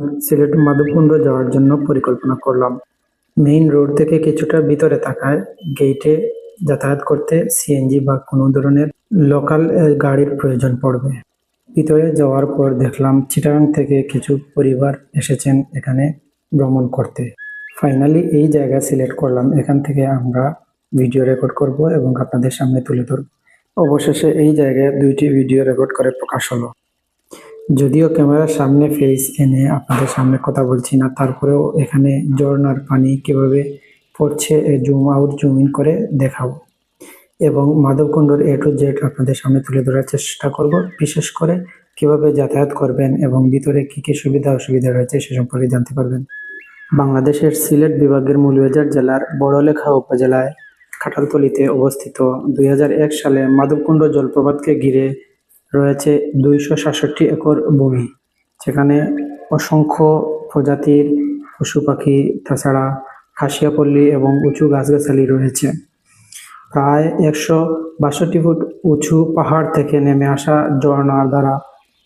সিলেট মাধবকুণ্ড যাওয়ার জন্য পরিকল্পনা করলাম। মেইন রোড থেকে কিছুটা ভিতরে থাকায় গেটে যাতায়াত করতে সিএনজি বা কোনো ধরনের লোকাল গাড়ির প্রয়োজন পড়বে। ভিতরে যাওয়ার পর দেখলাম চিটাগাং থেকে কিছু পরিবার এসেছেন এখানে ভ্রমণ করতে। ফাইনালি এই জায়গা সিলেক্ট করলাম। এখান থেকে আমরা ভিডিও রেকর্ড করব এবং আপনাদের সামনে তুলে ধরব। অবশেষে এই জায়গায় দুইটি ভিডিও রেকর্ড করে প্রকাশ হলো। যদিও ক্যামেরার সামনে ফেস এনে আপনাদের সামনে কথা বলছি না, তারপরেও এখানে ঝর্নার পানি কীভাবে পড়ছে জুম আউট জুম ইন করে দেখাবো। এবং মাধবকুণ্ডর এ টু জেড আপনাদের সামনে তুলে ধরার চেষ্টা করব, বিশেষ করে কীভাবে যাতায়াত করবেন এবং ভিতরে কি কি সুবিধা অসুবিধা রয়েছে সে সম্পর্কে জানতে পারবেন। বাংলাদেশের সিলেট বিভাগের মৌলভীবাজার জেলার বড়লেখা উপজেলায় কাঁঠালতলিতে অবস্থিত দুই হাজার এক সালে মাধবকুণ্ড জলপ্রপাতকে ঘিরে রয়েছে দুইশো সাতষট্টি একর ভূমি, যেখানে অসংখ্য প্রজাতির পশু পাখি, তাছাড়া খাসিয়াপল্লী এবং উঁচু গাছগাছালি রয়েছে। প্রায় একশো বাষট্টি ফুট উঁচু পাহাড় থেকে নেমে আসা ঝর্ণার দ্বারা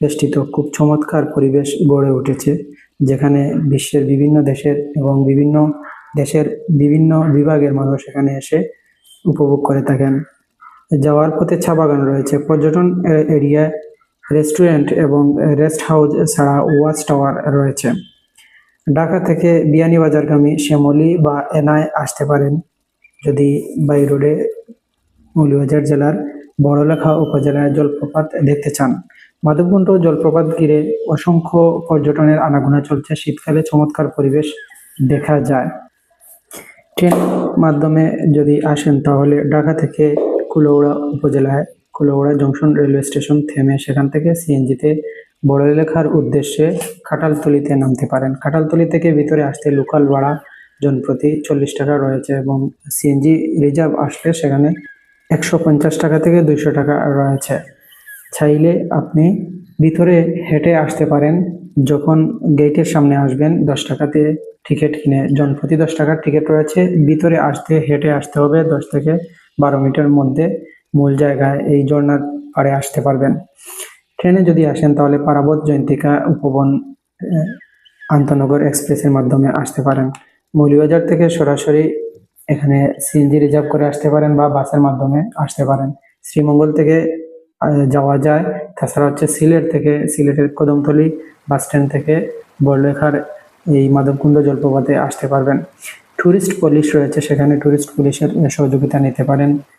বেষ্টিত খুব চমৎকার পরিবেশ গড়ে উঠেছে, যেখানে বিশ্বের বিভিন্ন দেশের এবং বিভিন্ন দেশের বিভিন্ন বিভাগের মানুষ এখানে এসে উপভোগ করে থাকেন। যাওয়ার পথে চা বাগান রয়েছে। পর্যটন এ- এরিয়ায় রেস্টুরেন্ট এবং রেস্ট হাউস ছাড়া ওয়াচ টাওয়ার রয়েছে। ঢাকা থেকে বিয়ানীবাজারগামী শ্যামলি বা এনআই আসতে পারেন। যদি বাই রোডে মৌলভীবাজার জেলার বড়লেখা উপজেলায় জলপ্রপাত দেখতে চান। মাধবকুণ্ড জলপ্রপাত ঘিরে অসংখ্য পর্যটনের আনাগোনা চলছে। শীতকালে চমৎকার পরিবেশ দেখা যায়। ট্রেন মাধ্যমে যদি আসেন তাহলে ঢাকা থেকে কুলৌড়া উপজেলায় কুলৌড়া জংশন রেলওয়ে স্টেশন থেমে সেখান থেকে সিএনজিতে বড়লেখার উদ্দেশ্যে খাটালতলিতে নামতে পারেন। খাটালতলি থেকে ভিতরে আসতে লোকাল ভাড়া জনপ্রতি চল্লিশ টাকা রয়েছে এবং সিএনজি রিজার্ভ আসলে সেখানে একশো পঞ্চাশ টাকা থেকে দুইশো টাকা রয়েছে। চাইলে আপনি ভিতরে হেঁটে আসতে পারেন। যখন গেটের সামনে আসবেন, দশ টাকাতে টিকিট কিনে, জনপ্রতি দশ টাকার টিকিট রয়েছে। ভিতরে আসতে, হেঁটে আসতে হবে দশ থেকে বারো মিটার মধ্যে মূল জায়গায় এই ঝর্ণার পাড়ে আসতে পারবেন। ট্রেনে যদি আসেন তাহলে পারাবত জয়ন্তিকা উপবন আন্তনগর এক্সপ্রেসের মাধ্যমে আসতে পারেন। মৌলভীবাজার থেকে সরাসরি এখানে সিএনজি রিজার্ভ করে আসতে পারেন বা বাসের মাধ্যমে আসতে পারেন। শ্রীমঙ্গল থেকে যাওয়া যায়। তাছাড়া হচ্ছে সিলেট থেকে, সিলেটের কদমতলি বাস স্ট্যান্ড থেকে বড়লেখার এই মাধবকুণ্ড জলপ্রপাতে আসতে পারবেন। ট্যুরিস্ট পুলিশ রয়েছে সেখানে ট্যুরিস্ট পুলিশের সহযোগিতা নিতে পারেন।